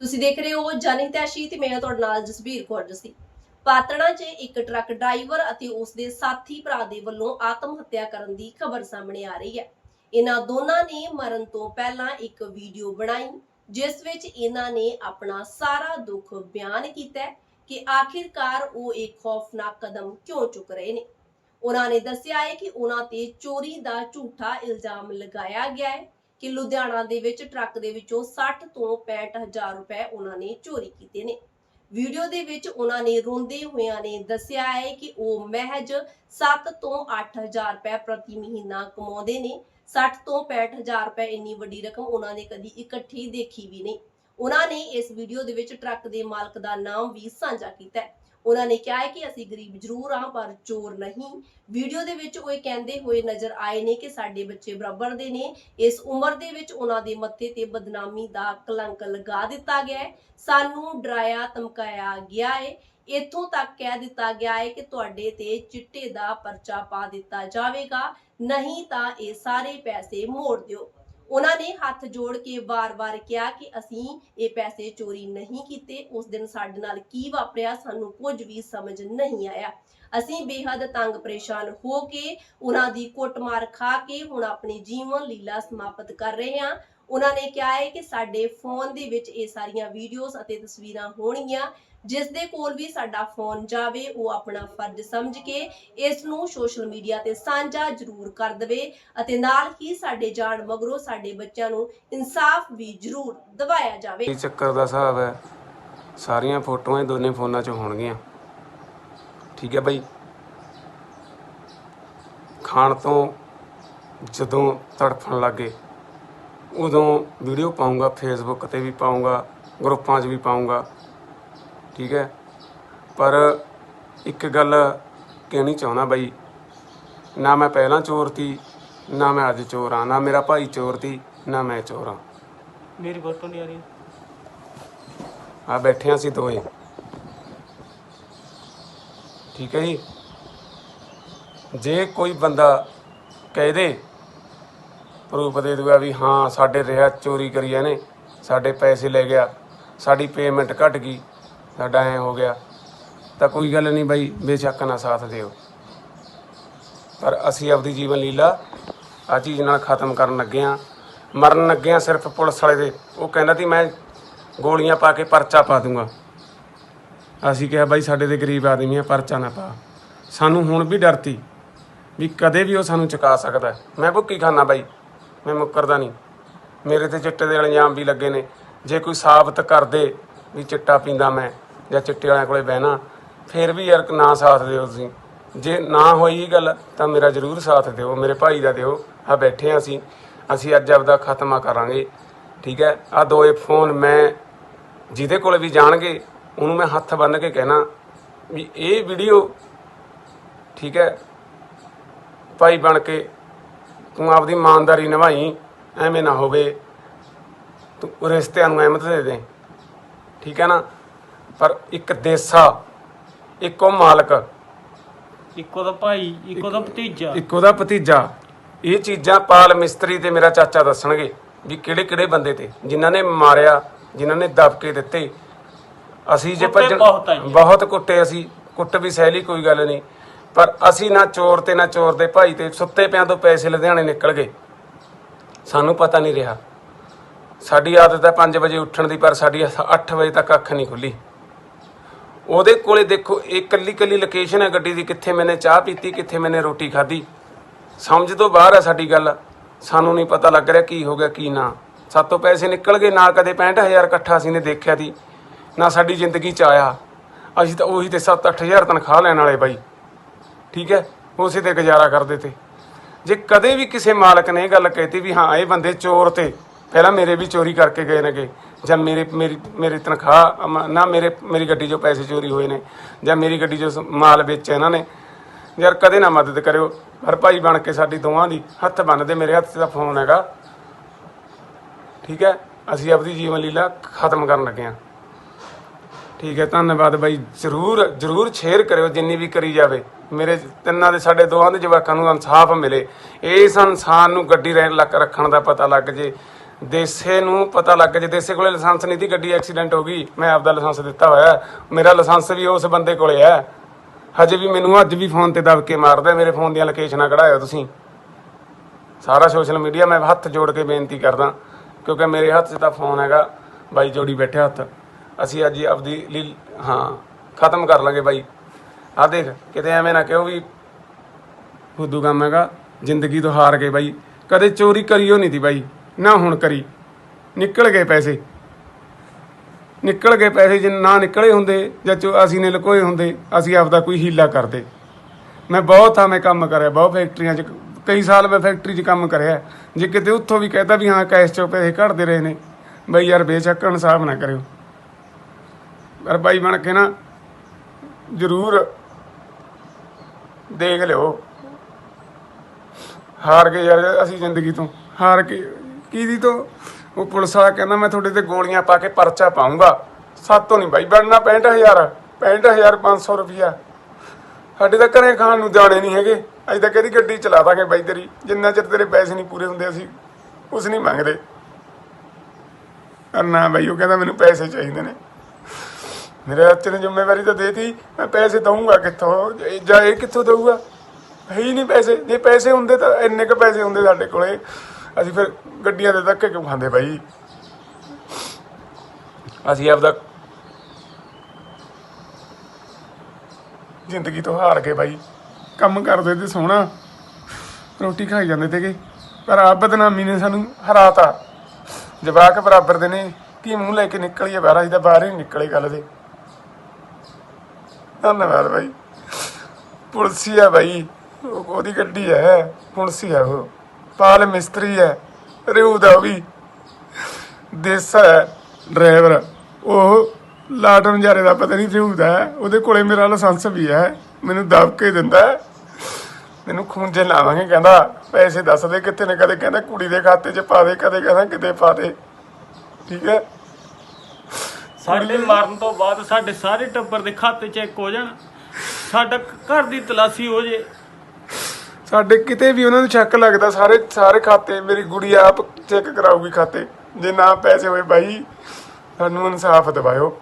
ਤੁਸੀਂ ਦੇਖ ਰਹੇ ਹੋ ਜਨਹਿਤੈਸ਼ੀ ਤੇ ਮੈਂ ਤੁਹਾਡੇ ਨਾਲ ਜਸਬੀਰ ਕੌਰ ਜਸੀ। ਪਾਤੜਾ 'ਚ ਇੱਕ ਟਰੱਕ ਡਰਾਈਵਰ ਅਤੇ ਉਸ ਦੇ ਸਾਥੀ ਭਰਾ ਦੇ ਵੱਲੋਂ ਆਤਮ ਹੱਤਿਆ ਕਰਨ ਦੀ ਖਬਰ ਸਾਹਮਣੇ ਆ ਰਹੀ ਹੈ। ਇਹਨਾਂ ਦੋਨਾਂ ਨੇ ਮਰਨ ਤੋਂ ਪਹਿਲਾਂ ਇੱਕ ਵੀਡੀਓ ਬਣਾਈ, ਜਿਸ ਵਿੱਚ ਇਹਨਾਂ ਨੇ ਆਪਣਾ ਸਾਰਾ ਦੁੱਖ ਬਿਆਨ ਕੀਤਾ ਕਿ ਆਖਿਰਕਾਰ ਉਹ ਇੱਕ ਖੌਫਨਾਕ ਕਦਮ ਕਿਉਂ ਚੁੱਕ ਰਹੇ ਨੇ। ਉਹਨਾਂ ਨੇ ਦੱਸਿਆ ਹੈ ਕਿ ਉਹਨਾਂ ਤੇ ਚੋਰੀ ਦਾ ਝੂਠਾ ਇਲਜ਼ਾਮ ਲਗਾਇਆ ਗਿਆ ਹੈ ਕਿ ਲੁਧਿਆਣਾ ਦੇ ਵਿੱਚ ਟਰੱਕ ਦੇ ਵਿੱਚੋਂ 60 ਤੋਂ 65 ਹਜ਼ਾਰ ਰੁਪਏ ਉਹਨਾਂ ਨੇ ਚੋਰੀ ਕੀਤੇ ਨੇ। ਵੀਡੀਓ ਦੇ ਵਿੱਚ ਉਹਨਾਂ ਨੇ ਰੋਂਦੇ ਹੋਇਆਂ ਨੇ ਦੱਸਿਆ ਹੈ ਕਿ ਉਹ ਮਹਿਜ 7 ਤੋਂ 8000 ਰੁਪਏ ਪ੍ਰਤੀ ਮਹੀਨਾ ਕਮਾਉਂਦੇ ਨੇ। 60 ਤੋਂ 65000 ਰੁਪਏ ਇੰਨੀ ਵੱਡੀ ਰਕਮ ਉਹਨਾਂ ਨੇ ਕਦੀ ਇਕੱਠੀ ਦੇਖੀ ਵੀ ਨਹੀਂ। ਉਹਨਾਂ ਨੇ ਇਸ ਵੀਡੀਓ ਦੇ ਵਿੱਚ ਟਰੱਕ ਦੇ ਮਾਲਕ ਦਾ ਨਾਮ ਵੀ ਸਾਂਝਾ ਕੀਤਾ ਹੈ। ਉਹਨਾਂ ਨੇ ਕਿਹਾ ਹੈ ਕਿ ਅਸੀਂ ਗਰੀਬ ਜ਼ਰੂਰ ਹਾਂ, ਪਰ ਚੋਰ ਨਹੀਂ। ਵੀਡੀਓ ਦੇ ਵਿੱਚ ਉਹ ਕਹਿੰਦੇ ਹੋਏ ਨਜ਼ਰ ਆਏ ਨੇ ਕਿ ਸਾਡੇ ਬੱਚੇ ਬਰਾਬਰ ਦੇ ਨੇ। ਇਸ ਉਮਰ ਦੇ ਵਿੱਚ ਉਹਨਾਂ ਦੇ ਮੱਥੇ ਤੇ ਬਦਨਾਮੀ ਦਾ ਕਲੰਕ ਲਗਾ ਦਿੱਤਾ ਗਿਆ ਹੈ। ਸਾਨੂੰ ਡਰਾਇਆ, ਧਮਕਾਇਆ ਗਿਆ ਹੈ। ਇੱਥੋਂ ਤੱਕ ਕਹਿ ਦਿੱਤਾ ਗਿਆ ਹੈ ਕਿ ਤੁਹਾਡੇ ਤੇ ਚਿੱਟੇ ਦਾ ਪਰਚਾ ਪਾ ਦਿੱਤਾ ਜਾਵੇਗਾ। ਨਹੀਂ ਤਾਂ ਇਹ ਸਾਰੇ ਪੈਸੇ ਮੋੜ ਦਿਓ। ਉਹਨਾਂ ਨੇ ਹੱਥ ਜੋੜ ਕੇ ਵਾਰ-ਵਾਰ ਕਿਹਾ ਕਿ ਅਸੀਂ ਇਹ ਪੈਸੇ ਚੋਰੀ ਨਹੀਂ ਕੀਤੇ। ਉਸ ਦਿਨ ਸਾਡੇ ਨਾਲ ਕੀ ਵਾਪਰਿਆ ਸਾਨੂੰ ਕੁਝ ਵੀ ਸਮਝ ਨਹੀਂ ਆਇਆ। ਅਸੀਂ ਬੇਹੱਦ ਤੰਗ ਪਰੇਸ਼ਾਨ ਹੋ ਕੇ ਉਹਨਾਂ ਦੀ ਕੁੱਟਮਾਰ ਖਾ ਕੇ ਹੁਣ ਆਪਣੀ ਜੀਵਨ ਲੀਲਾ ਸਮਾਪਤ ਕਰ ਰਹੇ ਹਾਂ। ਉਹਨਾਂ ਨੇ ਕਿਹਾ ਹੈ ਕਿ ਸਾਡੇ ਫੋਨ ਦੇ ਵਿੱਚ ਇਹ ਸਾਰੀਆਂ ਵੀਡੀਓਜ਼ ਅਤੇ ਤਸਵੀਰਾਂ ਹੋਣਗੀਆਂ। ਜਿਸ ਦੇ ਕੋਲ ਵੀ ਸਾਡਾ ਫੋਨ ਜਾਵੇ, ਉਹ ਆਪਣਾ ਫਰਜ਼ ਸਮਝ ਕੇ ਇਸ ਨੂੰ ਸੋਸ਼ਲ ਮੀਡੀਆ ਤੇ ਸਾਂਝਾ ਜ਼ਰੂਰ ਕਰ ਦੇਵੇ ਅਤੇ ਨਾਲ ਹੀ ਸਾਡੇ ਜਾਣ ਮਗਰੋਂ ਸਾਡੇ ਬੱਚਿਆਂ ਨੂੰ ਇਨਸਾਫ ਵੀ ਜ਼ਰੂਰ ਦਿਵਾਇਆ ਜਾਵੇ। ਇਹ ਚੱਕਰ ਦਾ ਹਿਸਾਬ ਹੈ, ਸਾਰੀਆਂ ਫੋਟੋਆਂ ਹੀ ਦੋਨੇ ਫੋਨਾਂ 'ਚ ਹੋਣਗੀਆਂ। ਠੀਕ ਹੈ ਬਾਈ? ਖਾਣ ਤੋਂ ਜਦੋਂ ਤੜਫਣ ਲੱਗੇ, ਉਦੋਂ ਵੀਡੀਓ ਪਾਉਂਗਾ ਫੇਸਬੁੱਕ ਤੇ ਵੀ ਪਾਉਂਗਾ ਗਰੁੱਪਾਂ 'ਚ ਵੀ ਪਾਉਂਗਾ ਠੀਕ ਹੈ? ਪਰ ਇੱਕ ਗੱਲ ਕਹਿਣੀ ਚਾਹੁੰਦਾ ਬਾਈ ਨਾ ਮੈਂ ਪਹਿਲਾਂ ਚੋਰ ਤੀ ਨਾ ਮੈਂ ਅੱਜ ਚੋਰ ਆ ਨਾ ਮੇਰਾ ਭਾਈ ਚੋਰ ਤੀ ਨਾ ਮੈਂ ਚੋਰ ਆ ਮੇਰੀ ਫੋਟੋ ਨਹੀਂ ਆ ਰਹੀ। ਆ ਬੈਠੇ ਹਾਂ ਅਸੀਂ ਦੋਏ ਠੀਕ ਹੈ ਜੀ? ਜੇ ਕੋਈ ਬੰਦਾ ਕਹਿ ਦੇ ਪ੍ਰੂਫ ਦੇ ਦੂਗਾ ਵੀ ਹਾਂ ਸਾਡੇ ਰਿਹਾ ਚੋਰੀ ਕਰੀ ਇਹਨੇ ਸਾਡੇ ਪੈਸੇ ਲੈ ਗਿਆ ਸਾਡੀ ਪੇਮੈਂਟ ਘਟ ਗਈ ਸਾਡਾ ਐ ਹੋ ਗਿਆ। ਤਾਂ ਕੋਈ ਗੱਲ ਨਹੀਂ ਬਾਈ, ਬੇਸ਼ੱਕ ਨਾ ਸਾਥ ਦਿਓ। ਪਰ ਅਸੀਂ ਆਪਦੀ ਜੀਵਨ ਲੀਲਾ ਆ ਚੀਜ਼ ਨਾਲ ਖਤਮ ਕਰਨ ਲੱਗੇ ਹਾਂ ਮਰਨ ਲੱਗੇ ਹਾਂ ਸਿਰਫ ਪੁਲਿਸ ਵਾਲੇ ਦੇ। ਉਹ ਕਹਿੰਦਾ ਸੀ, ਮੈਂ ਗੋਲੀਆਂ ਪਾ ਕੇ ਪਰਚਾ ਪਾ ਦੂੰਗਾ। ਅਸੀਂ ਕਿਹਾ, ਬਾਈ, ਸਾਡੇ ਦੇ ਗਰੀਬ ਆਦਮੀ ਆ, ਪਰਚਾ ਨਾ ਪਾ। ਸਾਨੂੰ ਹੁਣ ਵੀ ਡਰਤੀ ਵੀ ਕਦੇ ਵੀ ਉਹ ਸਾਨੂੰ ਚੁਕਾ ਸਕਦਾ। ਮੈਂ ਭੁੱਕੀ ਖਾਨਾ ਬਾਈ, ਮੈਂ ਮੁੱਕਰਦਾ ਨਹੀਂ। ਮੇਰੇ ਤੇ ਚਿੱਟੇ ਦੇ ਇਲਜ਼ਾਮ ਵੀ ਲੱਗੇ ਨੇ। ਜੇ ਕੋਈ ਸਾਬਤ ਕਰ ਦੇ ਵੀ ਚਿੱਟਾ ਪੀਂਦਾ ਮੈਂ ਜਾਂ ਚਿੱਟੇ ਵਾਲਿਆਂ ਕੋਲੇ ਬਹਿਣਾ, ਫਿਰ ਵੀ ਯਾਰ ਨਾ ਸਾਥ ਦਿਓ ਤੁਸੀਂ। ਜੇ ਨਾ ਹੋਈ ਗੱਲ, ਤਾਂ ਮੇਰਾ ਜ਼ਰੂਰ ਸਾਥ ਦਿਓ, ਮੇਰੇ ਭਾਈ ਦਾ ਦਿਓ। ਆ ਬੈਠੇ ਹਾਂ ਅਸੀਂ ਅਸੀਂ ਅੱਜ ਆਪਦਾ ਖਤਮਾ ਕਰਾਂਗੇ, ਠੀਕ ਹੈ? ਆ ਦੋਏ ਫੋਨ ਮੈਂ ਜਿਹਦੇ ਕੋਲ ਵੀ ਜਾਣਗੇ, ਉਹਨੂੰ ਮੈਂ ਹੱਥ ਬੰਨ੍ਹ ਕੇ ਕਹਿਣਾ ਵੀ ਇਹ ਵੀਡੀਓ, ਠੀਕ ਹੈ? ਭਾਈ ਬਣ ਕੇ ਤੂੰ ਆਪਦੀ ਇਮਾਨਦਾਰੀ ਨਿਭਾਈ, ਐਵੇਂ ਨਾ ਹੋਵੇ। ਤੂੰ ਰਿਸ਼ਤਿਆਂ ਨੂੰ ਅਹਿਮਤ ਦੇ ਦੇ। ਠੀਕ ਹੈ ਨਾ? ਪਰ ਇੱਕ ਦੇਸਾ ਇੱਕੋ ਮਾਲਕ ਇੱਕੋ ਦਾ ਭਾਈ ਇੱਕੋ ਦਾ ਭਤੀਜਾ। ਇੱਕ ਉਹਦਾ ਭਤੀਜਾ। ਇਹ ਚੀਜ਼ਾਂ ਪਾਲ ਮਿਸਤਰੀ ਤੇ ਮੇਰਾ ਚਾਚਾ ਦੱਸਣਗੇ ਵੀ ਕਿਹੜੇ ਕਿਹੜੇ ਬੰਦੇ ਤੇ ਜਿਨ੍ਹਾਂ ਨੇ ਮਾਰਿਆ ਜਿਨ੍ਹਾਂ ਨੇ ਦਬਕੇ ਦਿੱਤੇ। ਅਸੀਂ ਜੇ ਕੁੱਟੇ ਭੱਜਣ ਬਹੁਤ ਆ ਜੀ। ਬਹੁਤ ਕੁੱਟੇ ਅਸੀਂ ਕੁੱਟ ਵੀ ਸਹਿਲੀ ਕੋਈ ਗੱਲ ਨਹੀਂ। ਪਰ ਅਸੀਂ ਨਾ ਚੋਰ ਤੇ ਨਾ ਚੋਰ ਦੇ ਭਾਈ ਤੇ ਸੁੱਤੇ ਪਿਆਂ ਤੋਂ ਪੈਸੇ ਲੁਧਿਆਣੇ ਨਿਕਲ ਗਏ। ਸਾਨੂੰ ਪਤਾ ਨਹੀਂ ਰਿਹਾ। ਸਾਡੀ ਆਦਤ ਹੈ 5 ਵਜੇ ਉੱਠਣ ਦੀ, ਪਰ ਸਾਡੀ 8 ਵਜੇ ਤੱਕ ਅੱਖ ਨਹੀਂ ਖੁੱਲੀ। ਉਹਦੇ ਕੋਲੇ ਦੇਖੋ, ਇਹ ਕੱਲੀ ਕੱਲੀ ਲੋਕੇਸ਼ਨ ਹੈ ਗੱਡੀ ਦੀ, ਕਿੱਥੇ ਮੈਨੇ ਚਾਹ ਪੀਤੀ, ਕਿੱਥੇ ਮੈਨੇ ਰੋਟੀ ਖਾਧੀ। ਸਮਝ ਤੋਂ ਬਾਹਰ ਹੈ ਸਾਡੀ ਗੱਲ। ਸਾਨੂੰ ਨਹੀਂ ਪਤਾ ਲੱਗ ਰਿਹਾ ਕੀ ਹੋ ਗਿਆ, ਕੀ ਨਾ। ਸਾਤੋਂ ਪੈਸੇ ਨਿਕਲ ਗਏ ਨਾ ਕਦੇ 65000 ਇਕੱਠਾ ਅਸੀਂ ਨੇ ਦੇਖਿਆ ਦੀ ਨਾ ਸਾਡੀ ਜ਼ਿੰਦਗੀ ਚ ਆਇਆ। ਅਸੀਂ ਤਾਂ ਉਹੀ ਤੇ 7-8000 ਤਨਖਾਹ ਲੈਣ ਵਾਲੇ ਬਾਈ। ਠੀਕ ਹੈ? ਉਸੇ ਤੇ ਗੁਜ਼ਾਰਾ ਕਰਦੇ ਤੇ। ਜੇ ਕਦੇ ਵੀ ਕਿਸੇ ਮਾਲਕ ਨੇ ਇਹ ਗੱਲ ਕਹਿਤੀ ਵੀ ਹਾਂ, ਇਹ ਬੰਦੇ ਚੋਰ ਤੇ ਪਹਿਲਾਂ ਮੇਰੇ ਵੀ ਚੋਰੀ ਕਰਕੇ ਗਏ ਨੇਗੇ, ਜਾਂ ਮੇਰੇ, ਮੇਰੀ ਮੇਰੀ ਤਨਖਾਹ, ਅਮ- ਨਾ ਮੇਰੇ, ਮੇਰੀ ਗੱਡੀ 'ਚੋਂ ਪੈਸੇ ਚੋਰੀ ਹੋਏ ਨੇ, ਜਾਂ ਮੇਰੀ ਗੱਡੀ 'ਚੋਂ ਸ- ਮਾਲ ਵੇਚਿਆ ਇਹਨਾਂ ਨੇ। ਯਾਰ ਕਦੇ ਨਾ ਮਦਦ ਕਰਿਓ ਹਰ ਭਾਈ ਬਣ ਕੇ ਸਾਡੀ ਦੋਵਾਂ ਦੀ ਹੱਥ ਬੰਨਦੇ, ਮੇਰੇ ਹੱਥ 'ਚ ਤਾਂ ਫੋਨ ਹੈਗਾ। ਠੀਕ ਹੈ? ਅਸੀਂ ਆਪਦੀ ਜੀਵਨ ਲੀਲਾ ਖਤਮ ਕਰਨ ਲੱਗੇ ਹਾਂ। ਠੀਕ ਹੈ, ਧੰਨਵਾਦ ਬਾਈ, ਜਰੂਰ ਜਰੂਰ ਸ਼ੇਅਰ ਕਰਿਓ, ਜਿੰਨੀ ਵੀ ਕਰੀ ਜਾਵੇ। ਮੇਰੇ ਤਿੰਨਾਂ ਦੇ, ਸਾਡੇ ਦੋਹਾਂ ਦੇ ਜਵਾਕਾਂ ਨੂੰ ਇਨਸਾਫ ਮਿਲੇ। ਇਸ ਇਨਸਾਨ ਨੂੰ ਗੱਡੀ ਰਹਿਣ ਲੱਕ, ਰੱਖਣ ਦਾ ਪਤਾ ਲੱਗ ਜੇ। ਦੇਸੇ ਨੂੰ ਪਤਾ ਲੱਗ ਜੇ ਦੇਸੇ ਕੋਲੇ ਲਾਇਸੈਂਸ ਨਹੀਂ ਦੀ ਗੱਡੀ ਐਕਸੀਡੈਂਟ ਹੋ ਗਈ, ਮੈਂ ਆਪਦਾ ਲਾਇਸੈਂਸ ਦਿੱਤਾ ਹੋਇਆ ਮੇਰਾ ਲਾਇਸੈਂਸ ਵੀ ਉਸ ਬੰਦੇ ਕੋਲੇ ਹੈ। ਹਜੇ ਵੀ ਮੈਨੂੰ ਅੱਜ ਵੀ ਫੋਨ ਤੇ ਦਬ ਕੇ ਮਾਰਦਾ ਮੇਰੇ ਫੋਨ ਦੀਆਂ ਲੋਕੇਸ਼ਨਾਂ ਕਢਾਇਓ ਤੁਸੀਂ। ਸਾਰਾ ਸੋਸ਼ਲ ਮੀਡੀਆ ਮੈਂ ਹੱਥ ਜੋੜ ਕੇ ਬੇਨਤੀ ਕਰਦਾ, ਕਿਉਂਕਿ ਮੇਰੇ ਹੱਥ 'ਚ ਤਾਂ ਫੋਨ ਹੈਗਾ। ਬਾਈ ਜੋੜੀ ਬੈਠੇ ਹੱਥ। ਅਸੀਂ ਅੱਜ ਆਪਦੀ ਲੀ- ਹਾਂ, ਖਤਮ ਕਰ ਲਾਂਗੇ ਬਾਈ। ਆ ਦੇਖ, ਕਿਤੇ ਐਵੇਂ ਨਾ ਕਿਉਂ ਵੀ ਫੁੱਦੂ ਕੰਮ ਹੈਗਾ। ਜ਼ਿੰਦਗੀ ਤੋਂ ਹਾਰ ਗਏ ਬਾਈ। ਕਦੇ ਚੋਰੀ ਕਰੀਓ ਨਹੀਂ ਤੀ ਬਾਈ। ਨਾ ਹੁਣ ਕਰੀ। ਨਿਕਲ ਗਏ ਪੈਸੇ। ਨਿਕਲ ਗਏ ਪੈਸੇ ਜੇ ਨਾ ਨਿਕਲੇ ਹੁੰਦੇ, ਜਾਂ ਚੋ ਅਸੀਂ ਨੇ ਲਕੋਏ ਹੁੰਦੇ, ਅਸੀਂ ਆਪਦਾ ਕੋਈ ਹੀਲਾ ਕਰਦੇ। ਮੈਂ ਬਹੁਤ ਥਾਂ ਮੈਂ ਕੰਮ ਕਰਿਆ, ਬਹੁਤ ਫੈਕਟਰੀਆਂ 'ਚ, ਕਈ ਸਾਲ ਮੈਂ ਫੈਕਟਰੀ 'ਚ ਕੰਮ ਕਰਿਆ। ਜੇ ਕਿਤੇ ਉੱਥੋਂ ਵੀ ਕਹਤਾ ਵੀ ਹਾਂ ਕੈਸ਼ 'ਚੋਂ ਪੈਸੇ ਕੱਢਦੇ ਰਹੇ ਨੇ, ਬਈ ਯਾਰ ਬੇਸ਼ੱਕ ਇਨਸਾਫ ਨਾ ਕਰਿਓ। ਪਰ ਬਾਈ ਬਣ ਕੇ ਨਾ ਜ਼ਰੂਰ ਦੇਖ ਲਿਓ। ਹਾਰ ਗਏ ਯਾਰ ਅਸੀਂ ਜ਼ਿੰਦਗੀ ਤੋਂ ਹਾਰ ਕੇ ਕਿਹਦੀ ਤੋਂ? ਉਹ ਪੁਲਿਸ ਵਾਲਾ ਕਹਿੰਦਾ, ਮੈਂ ਤੁਹਾਡੇ ਤੇ ਗੋਲੀਆਂ ਪਾ ਕੇ ਪਰਚਾ ਪਾਉਂਗਾ ਸਾਤੋਂ ਨਹੀਂ ਬਾਈ, ਬਣਨਾ 65000 65500 ਰੁਪਿਆ ਸਾਡੇ ਤਾਂ ਘਰੇ ਖਾਣ ਨੂੰ ਜਾਣੇ ਨਹੀਂ ਹੈਗੇ। ਅਸੀਂ ਤਾਂ ਕਿਹਦੀ ਗੱਡੀ ਚਲਾ ਦਾਂਗੇ ਬਾਈ ਤੇਰੀ। ਜਿੰਨਾ ਚਿਰ ਤੇਰੇ ਪੈਸੇ ਨਹੀਂ ਪੂਰੇ ਹੁੰਦੇ, ਅਸੀਂ ਉਸ ਨਹੀਂ ਮੰਗਦੇ। ਨਾ ਬਾਈ, ਉਹ ਕਹਿੰਦਾ ਮੈਨੂੰ ਪੈਸੇ ਚਾਹੀਦੇ ਨੇ। ਮੇਰੇ ਹੱਥ ਨੇ ਜ਼ਿੰਮੇਵਾਰੀ ਤਾਂ ਦੇਤੀ। ਮੈਂ ਪੈਸੇ ਦਊਂਗਾ ਕਿੱਥੋਂ? ਜਾਂ ਇਹ ਕਿੱਥੋਂ ਦਊਗਾ? ਹੈ ਹੀ ਨਹੀਂ ਪੈਸੇ। ਜੇ ਪੈਸੇ ਹੁੰਦੇ ਤਾਂ ਇੰਨੇ ਕ ਪੈਸੇ ਹੁੰਦੇ ਸਾਡੇ ਕੋਲੇ। ਅਸੀਂ ਫਿਰ ਗੱਡੀਆਂ ਦੇ ਧੱਕੇ ਕਿਉਂ ਖਾਂਦੇ ਬਾਈ? ਅਸੀਂ ਆਪਦਾ ਜ਼ਿੰਦਗੀ ਤੋਂ ਹਾਰ ਕੇ ਬਾਈ। ਕੰਮ ਕਰਦੇ ਤੇ ਸੋਹਣਾ, ਰੋਟੀ ਖਾਈ ਜਾਂਦੇ ਤੇਗੇ, ਪਰ ਆ ਬਦਨਾਮੀ ਨੇ ਸਾਨੂੰ ਹਰਾਤਾ। ਜਵਾਕ ਬਰਾਬਰ ਦੇ ਨੇ, ਕੀ ਮੂੰਹ ਲੈ ਕੇ ਨਿਕਲੀਏ ਬਾਹਰ, ਅਸੀਂ ਤਾਂ ਬਾਹਰ ਹੀ ਨਹੀਂ ਨਿਕਲੇ ਗੱਲ ਦੇ। ਧੰਨਵਾਦ ਬਾਈ। ਪੁਲਸੀ ਆ ਬਾਈ ਉਹਦੀ ਗੱਡੀ ਹੈ, ਪੁਲਸੀ ਆ ਉਹ। ਪਾਲ ਮਿਸਤਰੀ ਹੈ ਰਿਊ ਦਾ ਵੀ ਦੇਸਾ ਹੈ, ਡਰਾਈਵਰ। ਉਹ ਲਾਟਨ ਜਾਰੇ ਦਾ ਪਤਾ ਨਹੀਂ ਰਿਊ ਦਾ ਉਹਦੇ ਕੋਲੇ ਮੇਰਾ ਲਾਇਸੈਂਸ ਵੀ ਹੈ, ਮੈਨੂੰ ਦਬ ਕੇ ਦਿੰਦਾ ਮੈਨੂੰ ਖੂੰਜੇ ਲਾਵਾਂਗੇ, ਕਹਿੰਦਾ ਪੈਸੇ ਦੱਸ ਦੇ ਕਿੱਥੇ ਨੇ ਕਦੇ ਕਹਿੰਦਾ ਕੁੜੀ ਦੇ ਖਾਤੇ 'ਚ ਪਾ ਦੇ, ਕਦੇ ਕਹਿੰਦਾ ਕਿਤੇ ਪਾ ਦੇ। ਠੀਕ ਹੈ? ਸਾਡੇ ਮਰਨ ਤੋਂ ਬਾਅਦ ਸਾਡੇ ਸਾਰੇ ਟੱਬਰ ਦੇ ਖਾਤੇ ਚ ਚੈੱਕ ਹੋ ਜਾਣ। ਸਾਡਾ ਘਰ ਦੀ ਤਲਾਸ਼ੀ ਹੋ ਜੇ। ਸਾਡੇ ਕਿਤੇ ਵੀ ਉਹਨਾਂ ਨੂੰ ਸ਼ੱਕ ਲੱਗਦਾ, ਸਾਰੇ ਸਾਰੇ ਖਾਤੇ, ਮੇਰੀ ਗੁੜੀ ਆਪ ਚੈੱਕ ਕਰਾਊਗੀ ਖਾਤੇ। ਜੇ ਨਾ ਪੈਸੇ ਹੋਏ ਬਾਈ, ਸਾਨੂੰ ਇਨਸਾਫ ਦਿਵਾਇਓ।